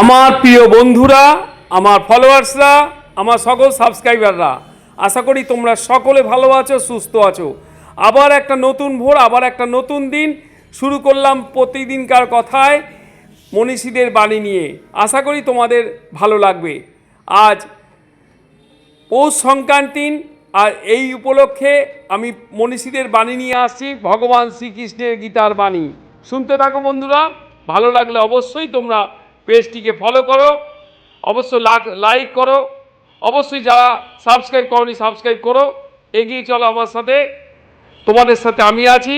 আমার প্রিয় বন্ধুরা, আমার ফলোয়ার্সরা, আমার সকল সাবস্ক্রাইবাররা, আশা করি তোমরা সকলে ভালো আছো, সুস্থ আছো। আবার একটা নতুন ভোর, আবার একটা নতুন দিন শুরু করলাম প্রতিদিনকার কথায় মনীষীদের বাণী নিয়ে। আশা করি তোমাদের ভালো লাগবে। আজ পৌষ সংক্রান্তিন, আর এই উপলক্ষে আমি মনীষীদের বাণী নিয়ে আসছি, ভগবান শ্রীকৃষ্ণের গীতার বাণী। শুনতে থাকো বন্ধুরা, ভালো লাগলে অবশ্যই তোমরা পেজটিকে ফলো করো, অবশ্যই লাইক করো, অবশ্যই যারা সাবস্ক্রাইব করনি সাবস্ক্রাইব করো, এগিয়ে চলো আমার সাথে। তোমাদের সাথে আমি আছি,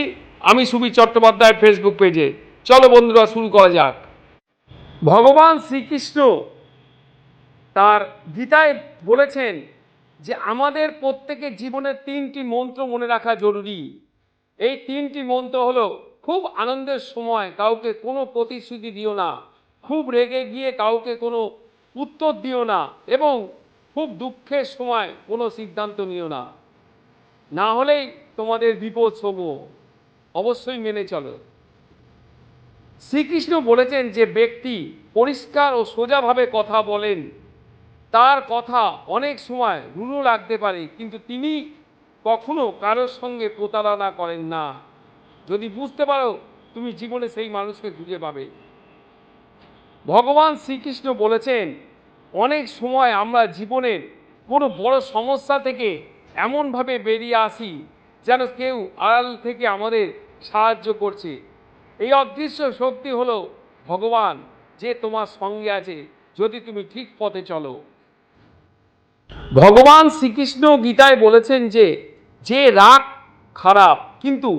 আমি সুবীর চট্টোপাধ্যায় ফেসবুক পেজে চলো বন্ধুরা, শুরু করা যাক। ভগবান শ্রীকৃষ্ণ তার গীতায় বলেছেন যে আমাদের প্রত্যেকের জীবনের তিনটি মন্ত্র মনে রাখা জরুরি। এই তিনটি মন্ত্র হলো, খুব আনন্দের সময় কাউকে কোনো প্রতিশ্রুতি দিও না। খুব রেগে গিয়ে কাউকে কোনো উত্তর দিও না এবং খুব দুঃখের সময় কোনো সিদ্ধান্ত নিও না। না হলেই তোমাদের বিপদ সমূহ অবশ্যই মেনে চলো। শ্রীকৃষ্ণ বলেছেন যে ব্যক্তি পরিষ্কার ও সোজাভাবে কথা বলেন, তার কথা অনেক সময় রুড়ো লাগতে পারে, কিন্তু তিনি কখনো কারোর সঙ্গে প্রতারণা করেন না। যদি বুঝতে পারো, তুমি জীবনে সেই মানুষকে খুঁজে পাবে। ভগবান শ্রীকৃষ্ণ বলেছেন, অনেক সময় আমরা জীবনের কোনো বড় সমস্যা থেকে এমনভাবে বেরিয়ে আসি যেন কেউ আড়াল থেকে আমাদের সাহায্য করছে। এই অদৃশ্য শক্তি হলো ভগবান যে তোমার সঙ্গে আছে, যদি তুমি ঠিক পথে চলো। ভগবান শ্রীকৃষ্ণ গীতায় বলেছেন যে যে রাগ খারাপ, কিন্তু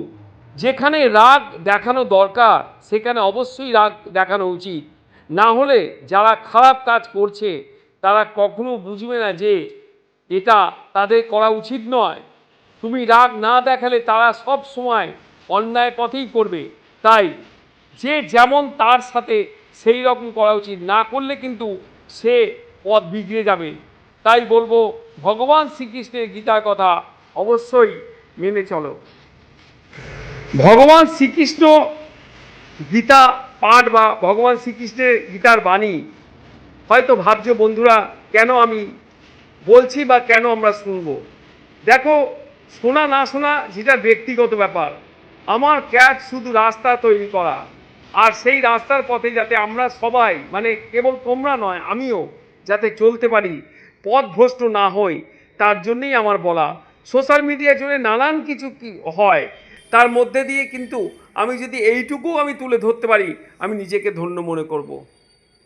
যেখানে রাগ দেখানো দরকার, সেখানে অবশ্যই রাগ দেখানো উচিত। না হলে যারা খারাপ কাজ করছে, তারা কখনো বুঝবে না যে এটা তাদের করা উচিত নয়। তুমি রাগ না দেখালে তারা সব সময় অন্যায় পথেই করবে। তাই যে যেমন তার সাথে সেই রকম করা উচিত। না করলে কিন্তু সে পথ বিগড়ে যাবে। তাই বলব, ভগবান শ্রীকৃষ্ণের গীতার কথা অবশ্যই মেনে চলো। ভগবান শ্রীকৃষ্ণ গীতা পাঠ বা ভগবান শ্রীকৃষ্ণের গীতার বাণী, হয়তো ভাবছ বন্ধুরা, কেন আমি বলছি বা কেন আমরা শুনব? দেখো, শোনা না শোনা যেটা ব্যক্তিগত ব্যাপার। আমার ক্যাচ শুধু রাস্তা তৈরি করা। আর সেই রাস্তার পথে যাতে আমরা সবাই মানে কেবল তোমরা নয়, আমিও যাতে চলতে পারি পথভ্রষ্ট না হই, তার জন্যই আমার বলা। সোশ্যাল মিডিয়ার জন্য নানান কিছু কি হয় তার মধ্যে দিয়ে কিন্তু আমি যদি এইটুকু আমি তুলে ধরতে পারি, আমি নিজেকে ধন্য মনে করব।